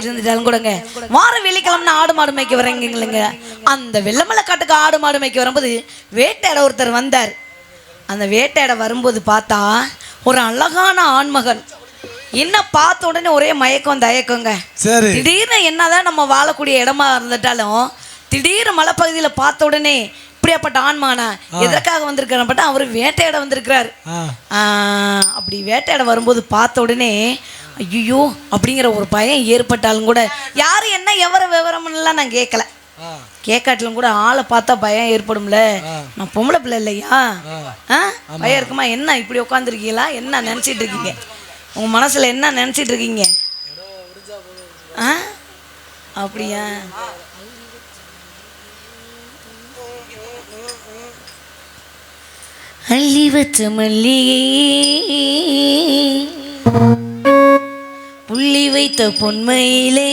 இருந்துட்டாலும் கூடங்க. வார வெள்ளிக்கிழமை ஆடு மாடு மேய்க்க வரீங்க இல்லைங்க அந்த வெள்ளமலை காட்டுக்கு ஆடு மாடு மேய்க்க வரும்போது வேட்டையாட ஒருத்தர் வந்தார். அந்த வேட்டையாட வரும்போது பார்த்தா ஒரு அழகான ஆண்மகன். என்ன பார்த்த உடனே ஒரே மயக்கம் தயக்கங்க. சரி. திடீர்னு என்னதான் நம்ம வாழக்கூடிய இடமா இருந்துட்டாலும் திடீர்னு மலைப்பகுதியில் பார்த்த உடனே இப்படியாப்பட்ட ஆண்மானா எதற்காக வந்திருக்காரு பட்டா அவர் வேட்டையாட வந்திருக்கிறார். அப்படி வேட்டையாட வரும்போது பார்த்த உடனே ஐயோ அப்படிங்கிற ஒரு பயம் ஏற்பட்டாலும் கூட யாரு என்ன எவர விவரம்லாம் நான் கேட்கல கேட்காட்டிலும் கூட ஆளை பார்த்தா பயம் ஏற்படும்ல. நான் பொம்பளை பிள்ளை இல்லையா? ஆ. பயம் இருக்குமா? என்ன இப்படி உட்காந்துருக்கீங்களா என்ன நினச்சிட்டு இருக்கீங்க? உங்கள் மனசில் என்ன நினச்சிட்டு இருக்கீங்க? ஆ? அப்படியா? அள்ளி வச்ச மல்லிகை புள்ளி வைத்த பொன்மையிலே.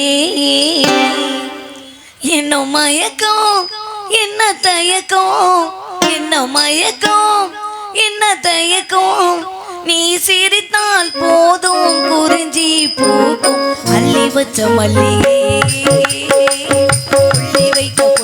என்ன மயக்கம் என்ன தயக்கம் என்ன மயக்கம் என்ன தயக்கம். நீ சிரித்தால் போதும் குறிஞ்சி போகும். மல்லி வச்ச மல்லிகை புள்ளி வைத்த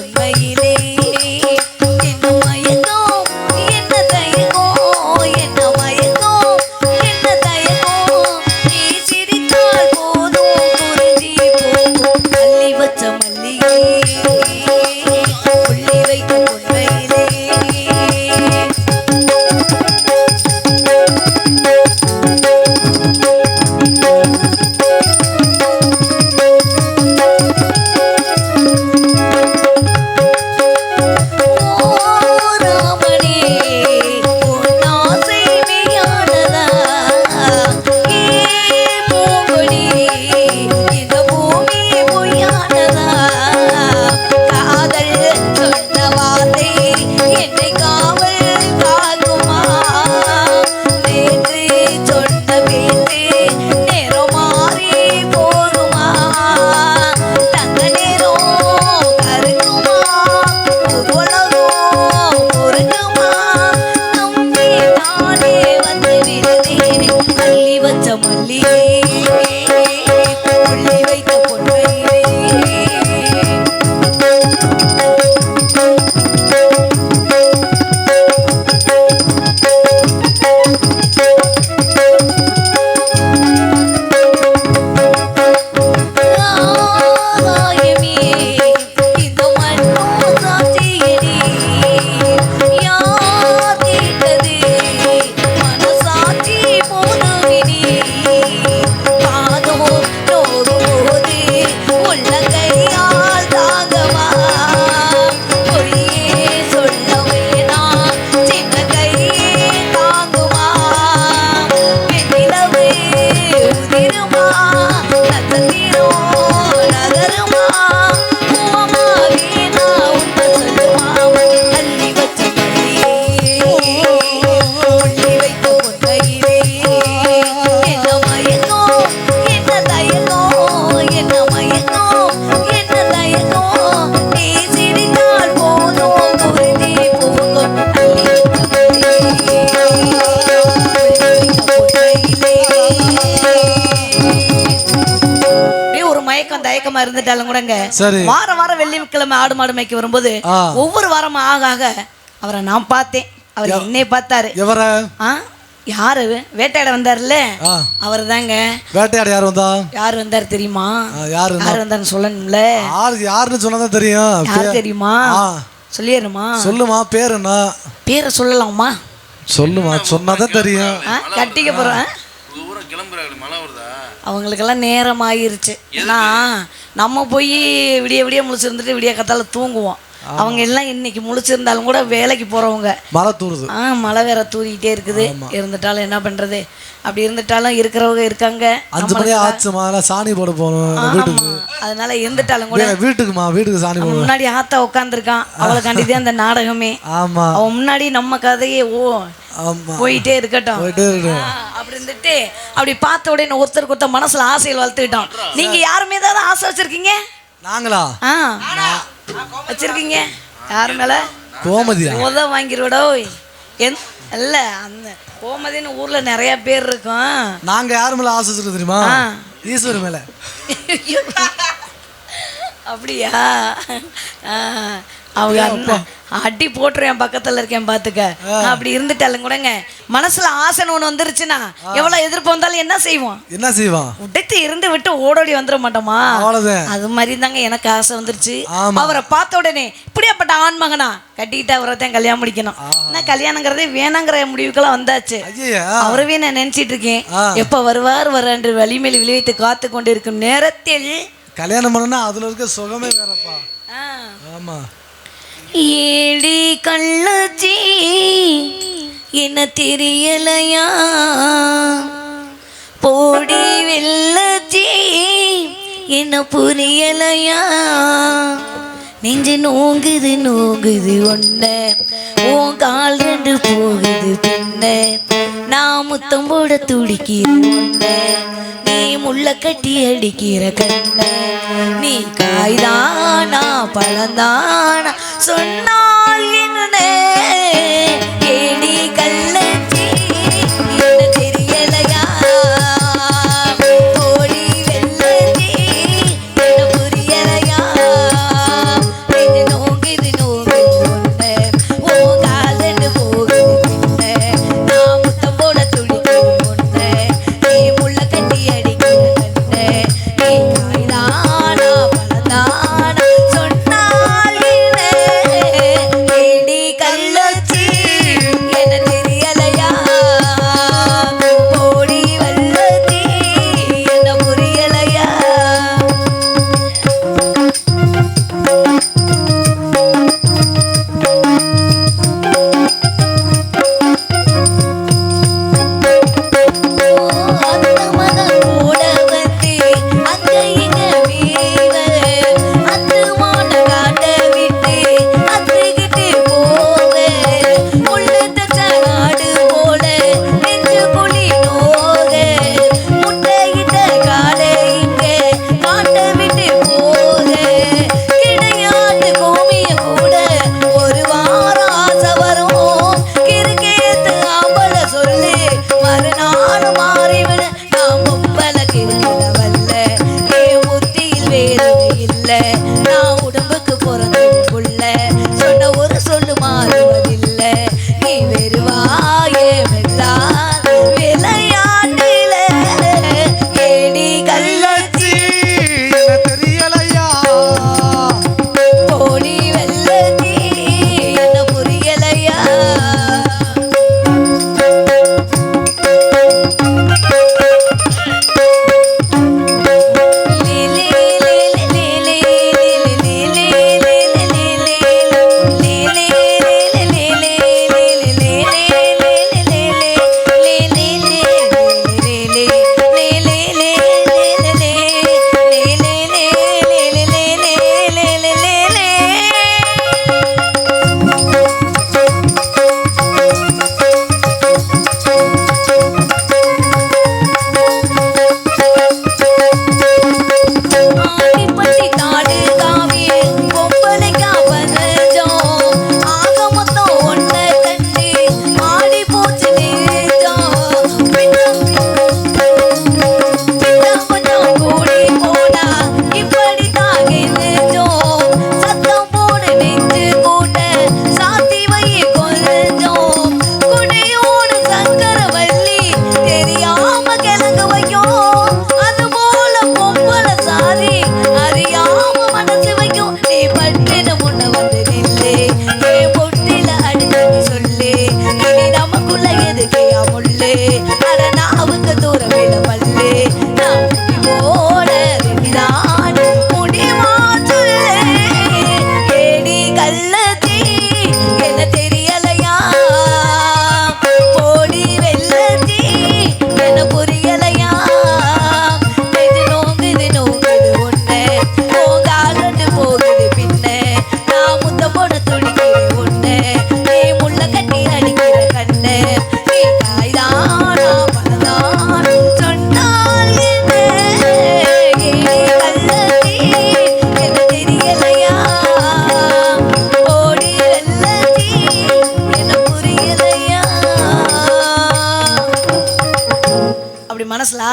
இருந்துட்டாலும் கூடங்க. சரி. வாரம் வாரம் வெள்ளிக்கிழமை ஆடு மாடு மேய்க்க வரும்போது. ஒவ்வொரு வாரமும் ஆக ஆக அவரை நான் பார்த்தேன். அவர் என்னை பார்த்தாரு. யாரு? வேட்டையாட வந்தார்ல? ஆ. அவர் தாங்க வேட்டையாட யார் வந்தா? யார் வந்தார் தெரியுமா? யார் யார் வந்தாருன்னு சொல்லணும்ல. யாரு யாருன்னு சொன்னதான் தெரியும். தெரியுமா? ஆ. சொல்லிடணுமா? சொல்லுமா பேர் என்ன? பேரை சொல்லலாமா? சொல்லுமா சொன்னாதான் தெரியும். கட்டிக்க போறேன் அவங்களுக்கெல்லாம் நேரம் ஆயிருச்சு ஏன்னா நம்ம போய் விடிய விடிய முழிச்சிருந்துட்டு விடிய கத்தால தூங்குவோம். அவங்க எல்லாம் இன்னைக்கு முழிச்சிருந்தாலும் கூட வேலைக்கு போறவங்க. மழை தூருது. ஆ மழை வேற தூரிக்கிட்டே இருக்குது. இருந்துட்டாலும் என்ன பண்றது? அப்படி இருந்துட்டாலும் இருக்கிறவங்க இருக்காங்க. அஞ்சு மணி எல்லாம் சாணி போட போகணும் வீட்டுக்கு. அதனால இருந்துட்டாலும் கூட வீட்டுக்குமா வீட்டுக்கு சாணி போடணும் முன்னாடி ஆத்தா உட்காந்துருக்கான் அவளுக்காண்டி தான் அந்த நாடகமே. ஆமா. அவன் முன்னாடி நம்ம கதையே ஓ போயிட்டே இருக்கட்டும். அப்படி இருந்துட்டு அப்படி பார்த்த உடனே ஒருத்தருக்கு ஒருத்தர் மனசுல ஆசைகள் வளர்த்துக்கிட்டோம் நீங்க யாருமே ஏதாவது ஆசை வச்சிருக்கீங்க? நாங்களா? ஆ. வச்சிருக்கீங்க? யாரு மேல? கோமதியா உத வாங்கிருவடோ என் இல்ல அந்த கோமதின்னு ஊர்ல நிறைய பேர் இருக்கும். நாங்க யாரு மேல ஆசை வச்சிருக்கோம் தெரியுமா. ஈஸ்வர் மேல. அப்படியா? அவங்க அண்ணன் அடி போட்டுருவேன் பக்கத்துல இருக்கேன் பாத்துக்க. நான் அப்படி இருந்துட்டாலும் கூடங்க மனசுல ஆசைன்னு ஒண்ணு வந்துருச்சுன்னா எவ்வளவு எதிர்ப்பு வந்தாலும் என்ன செய்வோம் என்ன செய்வான்? உடைத்து இருந்து விட்டு ஓடோடி வந்துட மாட்டோமா? அது மாதிரி தாங்க எனக்கு ஆசை வந்துருச்சு. அவரை பார்த்த உடனே இப்படியாப்பட்ட ஆண் மகனா? கட்டிக்கிட்டு அவரை தான் கல்யாணம் முடிக்கணும். என்ன கல்யாணங்கிறதே வேணாங்கிற முடிவுக்கெல்லாம் வந்தாச்சு. அவரவே நான் நினைச்சிட்டு இருக்கேன். எப்ப வருவார் வர என்று வலிமேல் விளைவித்து காத்து கொண்டிருக்கும் நேரத்தில் கல்யாணம் பண்ணனா அதுல இருக்க சுகமே வேறப்பா. ஆமா. ஏடி கள்ளச்சி என்ன தெரியலையா? போடி வெள்ளச்சி என்ன புரியலையா? நெஞ்சு நோங்குது நோங்குது ஒன்ன உன் கால் ரெண்டு போகுது பின்ன. நான் முத்தம் போட துடிக்கிற நீ முள்ள கட்டி அடிக்கிற கண்ண நீ காய்தானா பழந்தானா சொன்னால் என்ன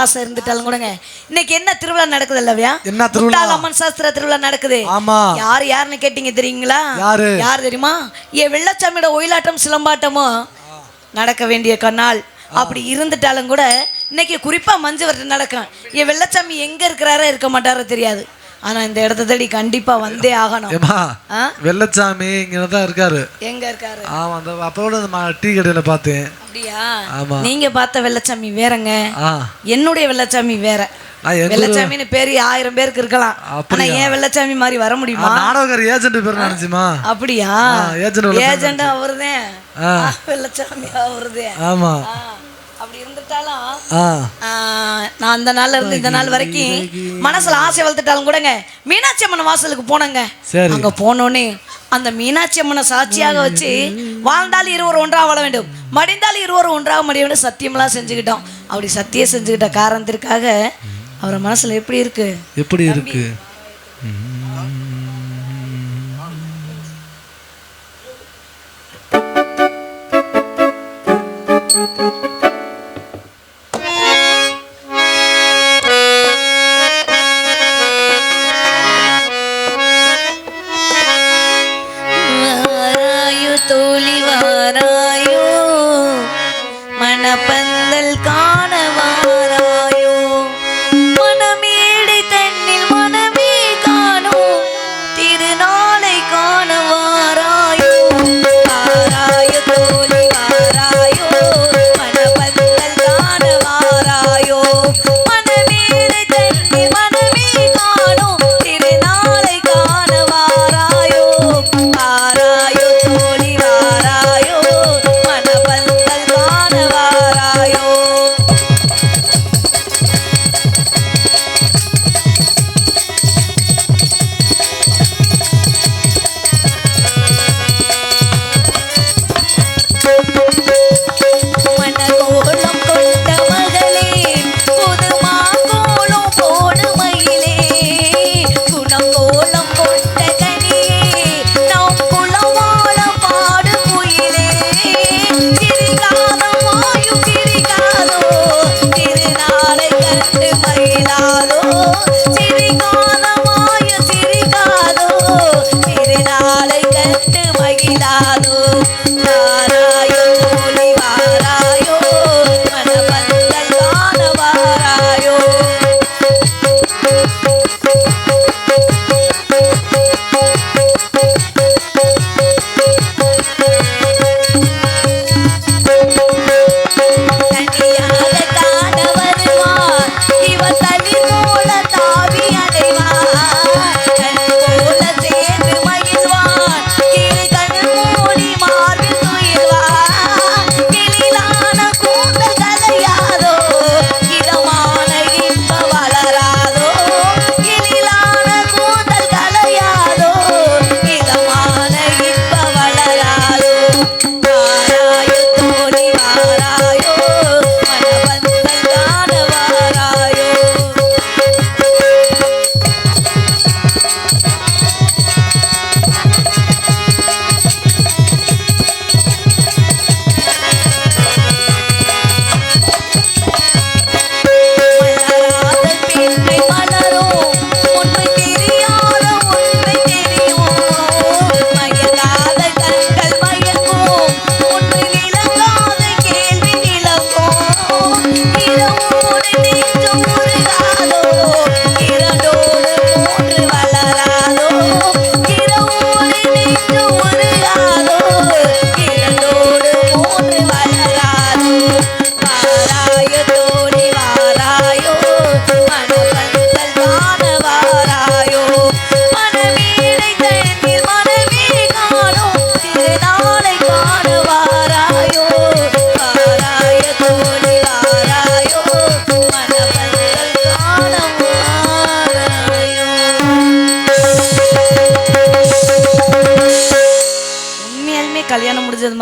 ஆசை இருந்துட்டாலும் கூடங்க. இன்னைக்கு என்ன திருவிழா நடக்குது இல்லையா என்ன திருவிழா? அம்மன் சாஸ்திர திருவிழா நடக்குது. ஆமா. யார் யாருன்னு கேட்டீங்க தெரியுங்களா? யாரு? யார் தெரியுமா? ஏ வெள்ளச்சாமியோட ஒயிலாட்டம் சிலம்பாட்டமும் நடக்க வேண்டிய கண்ணால். அப்படி இருந்துட்டாலும் கூட இன்னைக்கு குறிப்பா மஞ்சு வரட்டு நடக்கும் என் வெள்ளச்சாமி எங்க இருக்கிறாரோ இருக்க மாட்டாரோ தெரியாது. ஆனா இந்த இடத்த தேடி கண்டிப்பா வந்தே ஆகணும். ஏமா? வெள்ளச்சாமி இங்கே தான் இருக்காரு. எங்க இருக்காரு? ஆமா அந்த அப்போட டீ கடையில் பார்த்தேன். அப்படியா? ஆமா. நீங்க பார்த்த வெள்ளச்சாமி வேறங்க. என்னுடைய வெள்ளச்சாமி வேற. வெள்ளச்சாமின்னு பேரு ஆயிரம் பேருக்கு இருக்கலாம். ஆனா? ஏன் வெள்ளச்சாமி மாதிரி வர முடியுமா? நாடகர் ஏஜென்ட் பேர் நினைச்சுமா? அப்படியா? ஏஜென்ட் ஏஜென்ட் அவருதான் வெள்ளச்சாமி அவருதான் ஆமா. அப்படி இருந்துட்டாலும் நான் அந்த நாள்ல இருந்து இந்த நாள் வரைக்கும் மனசுல ஆசை வளர்த்துட்டாலும் கூடங்க மீனாட்சி அம்மன் வாசலுக்கு போனேங்க. அங்க போனோனே அந்த மீனாட்சி அம்மனை சாட்சியாக வச்சு வாழ்ந்தால் இருவர் ஒன்றாக வாழ வேண்டும் மடிந்தால் இருவர் ஒன்றாக மடிய வேண்டும் சத்தியமெல்லாம் செஞ்சுக்கிட்டோம். அப்படி சத்தியம் செஞ்சுக்கிட்ட காரணத்திற்காக அவர் மனசுல எப்படி இருக்கு? எப்படி இருக்கு?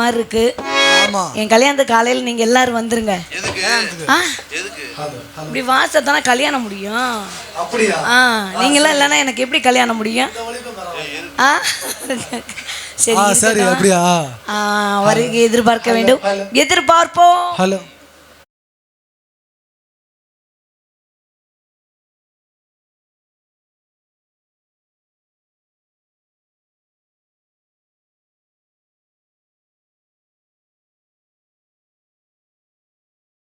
மாதிரி இருக்கு ஆமா. என் கல்யாணத்து காலையில் நீங்க எல்லாரும் வந்துருங்க. எதுக்கு? ஆ? எதுக்கு? இப்படி வாசத்தானே கல்யாணம் முடியும். அப்படியா? ஆ நீங்களாம் இல்லைன்னா எனக்கு எப்படி கல்யாணம் முடியும்? ஆ? சரி. அப்படியா? வருகை எதிர்பார்க்க வேண்டும். எதிர்பார்ப்போம். ஹலோ.